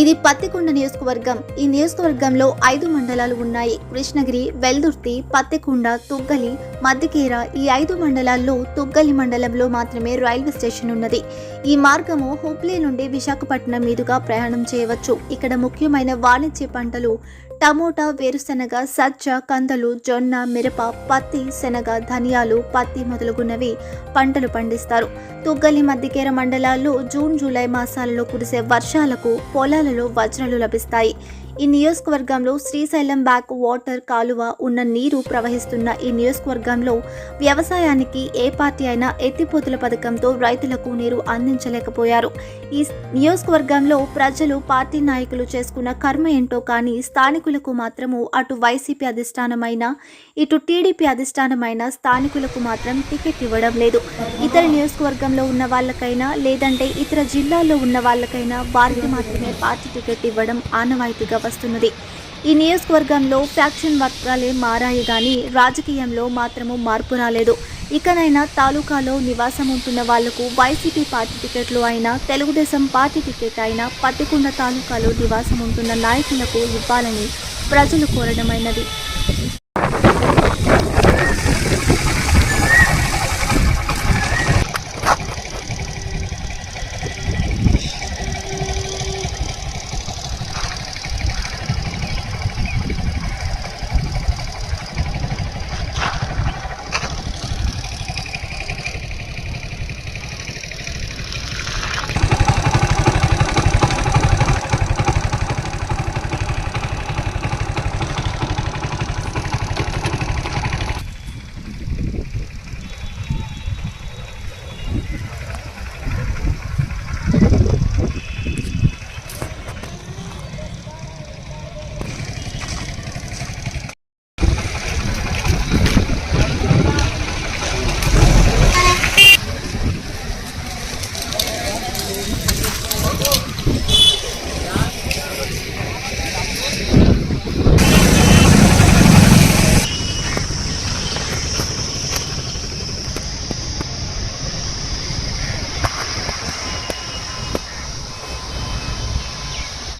ఇది పత్తికొండ నియోజకవర్గం. ఈ నియోజకవర్గంలో ఐదు మండలాలు ఉన్నాయి. కృష్ణగిరి వెల్దుర్తి పత్తికొండ తుగ్గలి మద్దికేర ఈ ఐదు మండలాల్లో తుగ్గలి మండలంలో మాత్రమే రైల్వే స్టేషన్ ఉన్నది. ఈ మార్గము హుబ్లీ నుండి విశాఖపట్నం మీదుగా ప్రయాణం చేయవచ్చు. ఇక్కడ ముఖ్యమైన వాణిజ్య పంటలు టమోటా వేరుశెనగ సజ్జ కందలు జొన్న మిరప పత్తి శనగ ధనియాలు పత్తి మొదలగునవి పంటలు పండిస్తారు. తుగ్గలి మద్దికేర మండలాల్లో జూన్ జూలై మాసాలలో కురిసే వర్షాలకు పొలాలలో వజ్రాలు లభిస్తాయి. ఈ నియోజకవర్గంలో శ్రీశైలం బ్యాక్ వాటర్ కాలువ ఉన్న నీరు ప్రవహిస్తున్న ఈ నియోజకవర్గంలో వ్యవసాయానికి ఏ పార్టీ అయినా ఎత్తిపోతుల పథకంతో రైతులకు నీరు అందించలేకపోయారు. ఈ నియోజకవర్గంలో ప్రజలు పార్టీ నాయకులు చేసుకున్న కర్మ ఏంటో కానీ స్థానికులకు మాత్రము అటు వైసీపీ అధిష్టానమైన ఇటు టీడీపీ అధిష్టానమైన స్థానికులకు మాత్రం టికెట్ ఇవ్వడం లేదు. ఇతర నియోజకవర్గంలో ఉన్న వాళ్ళకైనా లేదంటే ఇతర జిల్లాల్లో ఉన్న వాళ్ళకైనా వారికి మాత్రమే పార్టీ టికెట్ ఇవ్వడం ఆనవాయితీగా వస్తున్నది. ఈ నియోజకవర్గంలో ఫ్యాక్షన్ వర్గాలే మారాయి కానీ రాజకీయంలో మాత్రము మార్పు రాలేదు. ఇకనైనా తాలూకాలో నివాసం ఉంటున్న వాళ్ళకు వైసీపీ పార్టీ టికెట్లు అయినా తెలుగుదేశం పార్టీ టికెట్ అయినా పత్తికొండ తాలూకాలో నివాసం ఉంటున్న నాయకులకు ఇవ్వాలని ప్రజలు కోరడమైనది.